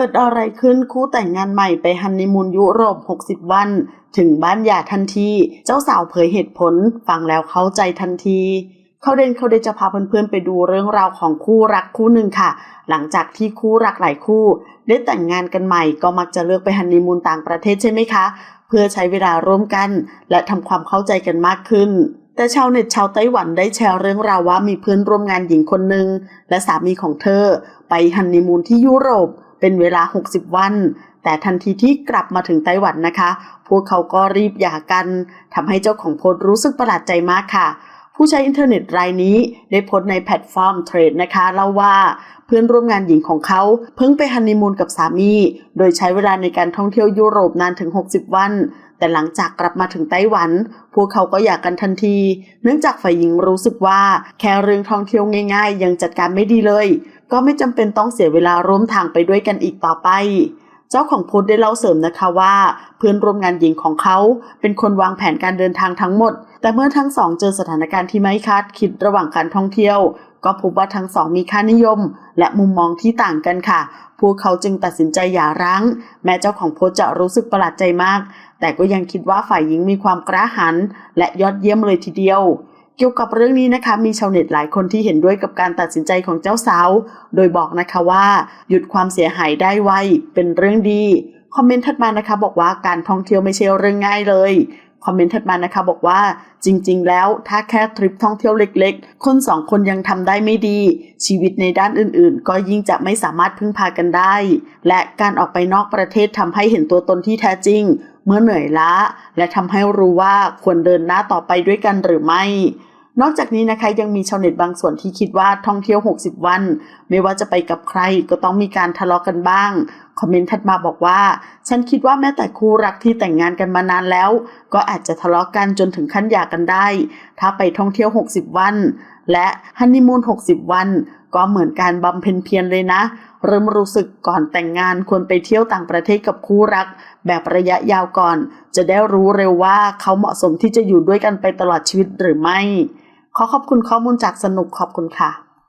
เกิดอะไรขึ้นคู่แต่งงานใหม่ไปฮันนีมูนยุโรป 60 วัน ถึงบ้านหย่าทันที เจ้าสาวเผยเหตุผล ฟังแล้วเข้าใจทันทีเขาเดนเขาเดนจะพาเพื่อนๆไปดูเรื่องราวของคู่รักคู่หนึ่งค่ะ หลังจากที่คู่รักหลายคู่ ได้แต่งงานกันใหม่ก็มักจะเลือกไปฮันนีมูนต่างประเทศใช่ไหมคะ เพื่อใช้เวลาร่วมกัน และทำความเข้าใจกันมากขึ้นแต่ชาวเน็ตชาวไต้หวันได้แชร์เรื่องราวว่ามีเพื่อนร่วมงานหญิงคนหนึ่งและสามีของเธอ ไปฮันนีมูนที่ยุโรป เป็นเวลา 60 วัน แต่ทันทีที่กลับมาถึงไต้หวันนะคะ พวกเขาก็รีบหย่ากันทำให้เจ้าของโพสต์รู้สึกประหลาดใจมากค่ะ ผู้ใช้อินเทอร์เน็ตรายนี้ได้โพสต์ในแพลตฟอร์มเทรดนะคะเล่าว่าเพื่อนร่วมงานหญิงของเขาเพิ่งไปฮันนีมูนกับสามี โดยใช้เวลาในการท่องเที่ยวยุโรปนานถึง 60 วัน แต่หลังจากกลับมาถึงไต้หวัน พวกเขาก็อยากกันทันที เนื่องจากฝ่ายหญิงรู้สึกว่าแค่เรื่องท่องเที่ยวง่าย ๆ ยังจัดการไม่ดีเลย ก็ไม่จำเป็นต้องเสียเวลาร่วมทางไปด้วยกันอีกต่อไป เจ้าของโพสต์ได้เล่าเสริมนะคะว่า เพื่อนร่วมงานหญิงของเขา เป็นคนวางแผนการเดินทางทั้งหมด แต่เมื่อทั้งสองเจอสถานการณ์ที่ไม่คาดคิดระหว่างการท่องเที่ยว ก็พบว่าทั้งสองมีค่านิยม และมุมมองที่ต่างกันค่ะ พวกเขาจึงตัดสินใจหย่าร้าง แม้เจ้าของโพสต์จะรู้สึกประหลาดใจมาก แต่ก็ยังคิดว่าฝ่ายหญิงมีความกระหันและยอดเยี่ยมเลยทีเดียว เกี่ยวกับเรื่องนี้นะคะ มีชาวเน็ตหลายคนที่เห็นด้วยกับการตัดสินใจของเจ้าสาว โดยบอกนะคะว่า หยุดความเสียหายได้ไวเป็นเรื่องดี คอมเมนต์ถัดมานะคะ บอกว่าการท่องเที่ยวไม่ใช่เรื่องง่ายเลยคอมเมนต์ถัดมานะคะบอกว่าจริง ๆ แล้วถ้าแค่ทริปท่องเที่ยวเล็ก ๆ คนสองคนยังทำได้ไม่ดี ชีวิตในด้านอื่น ๆ ก็ยิ่งจะไม่สามารถพึ่งพากันได้ และการออกไปนอกประเทศทำให้เห็นตัวตนที่แท้จริง เมื่อเหนื่อยล้า และทำให้รู้ว่าควรเดินหน้าต่อไปด้วยกันหรือไม่ นอกจากนี้นะคะยังมีชาวเน็ตบางส่วนที่คิดว่าท่องเที่ยว 60 วัน ไม่ว่าจะไปกับใครก็ต้องมีการทะเลาะกันบ้าง คอมเมนต์ถัดมาบอกว่า ฉันคิดว่าแม้แต่คู่รักที่แต่งงานกันมานานแล้ว ก็อาจจะทะเลาะกันจนถึงขั้นหย่ากันได้ ถ้าไปท่องเที่ยว 60 วัน และฮันนีมูน 60 วัน ก็เหมือนการบำเพ็ญเพียรเลยนะ เริ่มรู้สึกก่อนแต่งงานควรไปเที่ยวต่างประเทศกับคู่รัก แบบระยะยาวก่อน จะได้รู้เร็วว่าเขาเหมาะสมที่จะอยู่ด้วยกันไปตลอดชีวิตหรือไม่ ขอขอบคุณข้อมูลจากสนุกขอบคุณค่ะ